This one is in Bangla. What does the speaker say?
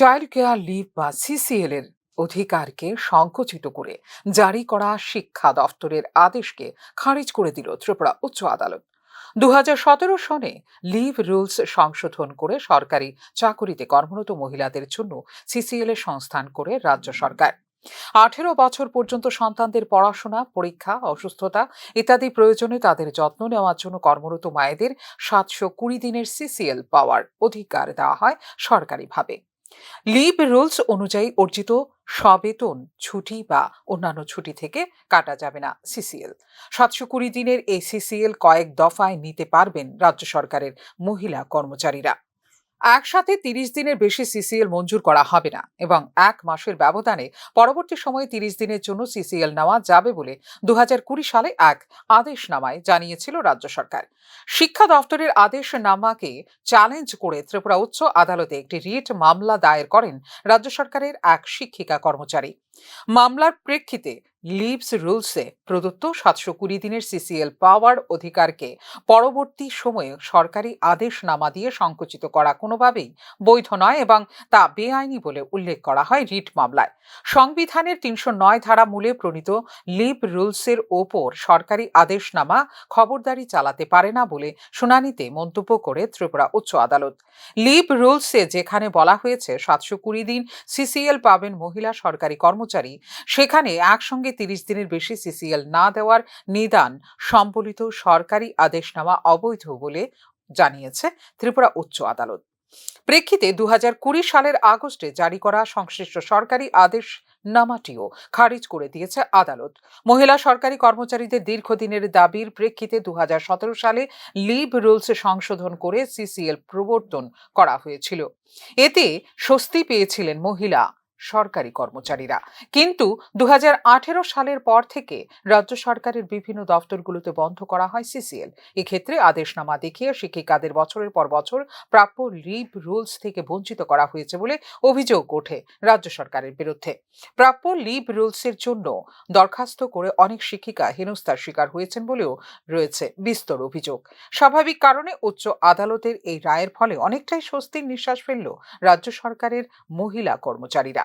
চাইল্ড কেয়ার লিভ বা সিসিএল এর অধিকারকে সংকুচিত করে জারি করা শিক্ষা দফতরের আদেশকে খারিজ করে দিল ত্রিপুরা উচ্চ আদালত। দু হাজার সতেরো সনে লিভ রুলস সংশোধন করে সরকারি চাকুরিতে কর্মরত মহিলাদের জন্য সিসিএল সংস্থান করে রাজ্য সরকার। আঠেরো বছর পর্যন্ত সন্তানদের পড়াশোনা, পরীক্ষা, অসুস্থতা ইত্যাদি প্রয়োজনে তাদের যত্ন নেওয়ার জন্য কর্মরত মায়েদের সাতশো কুড়ি দিনের সিসিএল পাওয়ার অধিকার দেওয়া হয় সরকারিভাবে। লিভ রুলস অনুযায়ী অর্জিত সবেতন ছুটি বা অন্যান্য ছুটি থেকে কাটা যাবে না সিসিএল। সাতশো কুড়ি দিনের এই সিসিএল কয়েক দফায় নিতে পারবেন রাজ্য সরকারের মহিলা কর্মচারীরা। একসাথে তিরিশ দিনের বেশি সিসিএল মঞ্জুর করা হবে না এবং এক মাসের ব্যবধানে পরবর্তী সময়ে তিরিশ দিনের জন্য সিসিএল নেওয়া যাবে বলে দু সালে এক আদেশনামায় জানিয়েছিল রাজ্য সরকার। শিক্ষা দফতরের আদেশনামাকে চ্যালেঞ্জ করে ত্রিপুরা উচ্চ আদালতে একটি রিট মামলা দায়ের করেন রাজ্য সরকারের এক শিক্ষিকা কর্মচারী। মামলার প্রেক্ষিতে লিভস রুলসে প্রদত্ত সাতশো কুড়ি দিনের সিসিএল পাওয়ার অধিকারকে পরবর্তী সময়ে সরকারি আদেশনামা দিয়ে সংকুচিত করা কোনোভাবেই বৈধ নয় এবং তা বেআইনি বলে উল্লেখ করা হয় রিট মামলায়। সংবিধানের তিনশো নয় ধারা মূলে প্রণীত লিভ রুলসের ওপর সরকারি আদেশনামা খবরদারি চালাতে পারে না বলে শুনানিতে মন্তব্য করে ত্রিপুরা উচ্চ আদালত। লিভ রুলসে যেখানে বলা হয়েছে সাতশো কুড়ি দিন সিসিএল পাবেন মহিলা সরকারি কর্মচারী, সেখানে একসঙ্গে তিরিশ দিনের বেশি সিসিএল না দেওয়ার নিদান সম্বলিত সরকারি আদেশনামা অবৈধ বলে জানিয়েছে ত্রিপুরা উচ্চ আদালত। প্রেক্ষিতে দু সালের আগস্টে জারি করা সংশ্লিষ্ট সরকারি আদেশ নামাটিও খারিজ করে দিয়েছে আদালত। মহিলা সরকারি কর্মচারীদের দীর্ঘদিনের দাবির প্রেক্ষিতে দু হাজার সতেরো সালে লিভ রুলস সংশোধন করে সিসিএল প্রবর্তন করা হয়েছিল। এতে স্বস্তি পেয়েছিলেন মহিলা। সরকারি কর্মচারীরা। কিন্তু দু হাজার আঠেরো সালের পর থেকে রাজ্য সরকারের বিভিন্ন দফতরগুলোতে বন্ধ করা হয় সিসিএল। এক্ষেত্রে আদেশনামা দেখিয়ে শিক্ষিকাদের বছরের পর বছর প্রাপ্য লিভ রুলস থেকে বঞ্চিত করা হয়েছে বলে অভিযোগ ওঠে রাজ্য সরকারের বিরুদ্ধে। প্রাপ্য লিভ রুলসের জন্য দরখাস্ত করে অনেক শিক্ষিকা হেনস্থার শিকার হয়েছেন বলেও রয়েছে বিস্তর অভিযোগ। স্বাভাবিক কারণে উচ্চ আদালতের এই রায়ের ফলে অনেকটাই স্বস্তির নিঃশ্বাস ফেলল রাজ্য সরকারের মহিলা কর্মচারীরা।